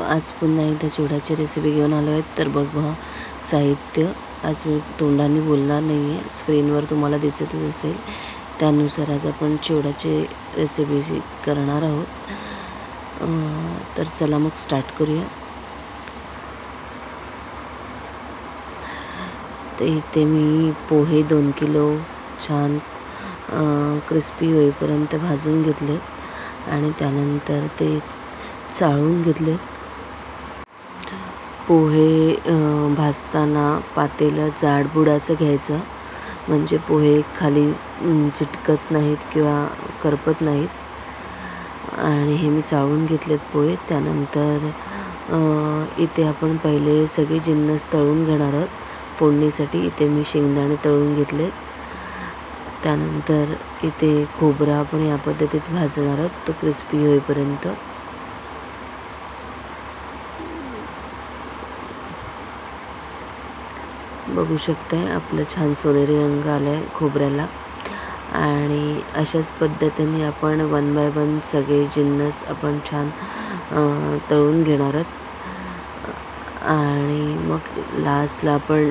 आज पुन्हा एकदा चिवड्याची रेसिपी घेऊन आलो आहे. तर बघा साहित्य आज मी तोंडाने बोलणार नाही आहे स्क्रीनवर तुम्हाला दिसतच असेल. त्यानुसार आज आपण चिवड्याची रेसिपी करणार आहोत. तर चला मग स्टार्ट करूया. तर इथे मी पोहे दोन किलो छान क्रिस्पी होईपर्यंत भाजून घेतले. आणि त्यानंतर ते चाळून घेतले. पोहे भाजताना पातेलं जाडबुडाचं घ्यायचं. म्हणजे पोहे खाली चिटकत नाहीत किंवा करपत नाहीत. आणि हे मी चाळून घेतलेत पोहे. त्यानंतर इथे आपण पहिले सगळे जिन्नस तळून घेणार आहोत. फोडणीसाठी इथे मी शेंगदाणे तळून घेतलेत. त्यानंतर इथे खोबरा आपण या पद्धतीत भाजणार आहोत. तो क्रिस्पी होईपर्यंत. बघू शकताय. आपलं छान सोनेरी रंग आला आहे खोबऱ्याला. आणि अशाच पद्धतीने आपण वन बाय वन सगळे जिन्नस आपण छान तळून घेणार आहोत. आणि मग लास्टला आपण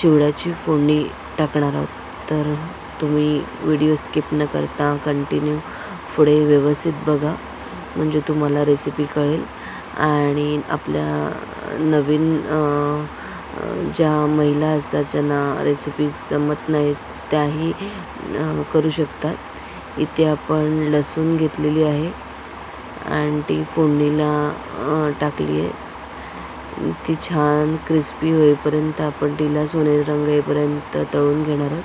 चिवड्याची फोडणी टाकणार आहोत. तर तुम्ही व्हिडिओ स्किप न करता कंटिन्यू पुढे व्यवस्थित बघा. म्हणजे तुम्हाला रेसिपी कळेल. आणि आपल्या नवीन ज्या महिला असतात ज्यांना रेसिपीज जमत नाहीत त्याही करू शकतात. इथे आपण लसूण घेतलेली आहे. आणि ती फोडणीला टाकली आहे. ती छान क्रिस्पी होईपर्यंत आपण तिला सोनेरी रंग येईपर्यंत तळून घेणार आहोत.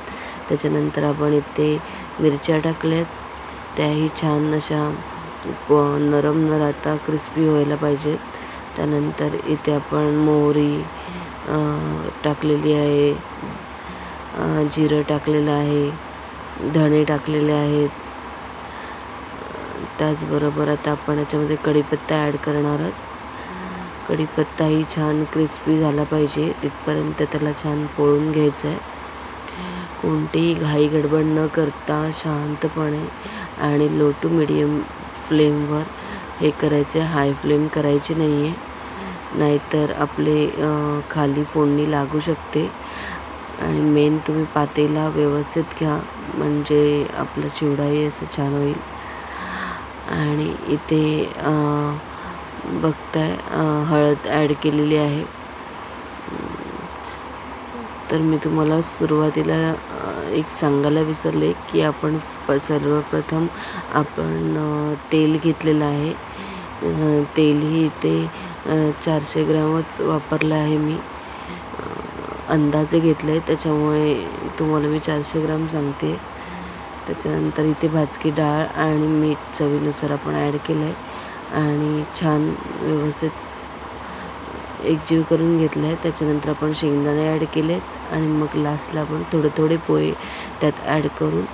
त्याच्यानंतर आपण इथे मिरच्या टाकल्यात. त्याही छान अशा नरम न राहता क्रिस्पी व्हायला पाहिजेत. त्यानंतर इथे आपण मोहरी टाकलेली आहे. जिरं टाकलेलं आहे. धणे टाकलेले आहेत. त्याचबरोबर आता आपण याच्यामध्ये कढीपत्ता ॲड करणार आहोत. कढीपत्ताही छान क्रिस्पी झाला पाहिजे. तिथपर्यंत त्याला छान पोळून घ्यायचं आहे. कोणतीही घाई गडबड न करता शांतपणे आणि लो टू मिडियम फ्लेमवर हे करायचे हाय फ्लेम करायची नाही आहे नाहीतर आपले खाली फोडणी लागू शकते. आणि मेन तुम्ही पातेला व्यवस्थित घ्या. म्हणजे आपला चिवडाही असं छान होईल. आणि इथे बघताय हळद ॲड केलेली आहे. तर मी तुम्हाला सुरुवातीला एक सांगायला विसरले की आपण प सर्वप्रथम आपण तेल घेतलेलं आहे. तेलही इथे चारशे ग्रॅमच वापरलं आहे मी. अंदाजे घेतलं आहे त्याच्यामुळे तुम्हाला मी चारशे ग्राम सांगते. त्याच्यानंतर इथे भाजकी डाळ आणि मीठ चवीनुसार आपण ॲड केलं आहे आणि छान व्यवस्थित एकजीव करून घेतलं आहे त्याच्यानंतर आपण शेंगदाणे ॲड केलेत आणि मग लास्टला आपण थोडे थोडे पोहे त्यात ॲड करून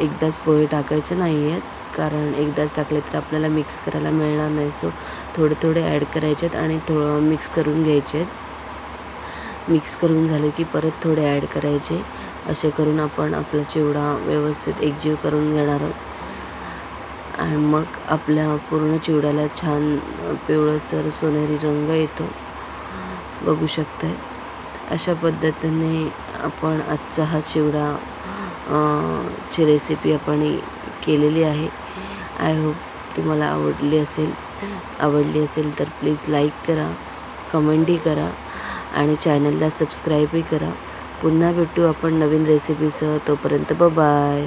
एकदाच पोहे टाकायचे नाही आहेत कारण एकदाच टाकले तर आपल्याला मिक्स करायला मिळणार नाही. सो थोडे थोडे ॲड करायचे आहेत आणि थोडं मिक्स करून घ्यायचे आहेत मिक्स करून झाले की परत थोडे ॲड करायचे. असे करून आपण आपला चिवडा व्यवस्थित एकजीव करून घेणार आहोत. आणि मग आपल्या पूर्ण चिवड्याला छान पिवळसर सोनेरी रंग येतो. बघू शकताय. अशा पद्धतीने आपण आजचा हा चिवडा ची रेसिपी आपण केलेली आहे. आय होप तुम्हाला आवडली असेल. आवडली असेल तर प्लीज लाईक करा कमेंटही करा आणि चॅनलला सबस्क्राईबही करा. पुन्हा भेटू आपण नवीन रेसिपीसह तोपर्यंत बाय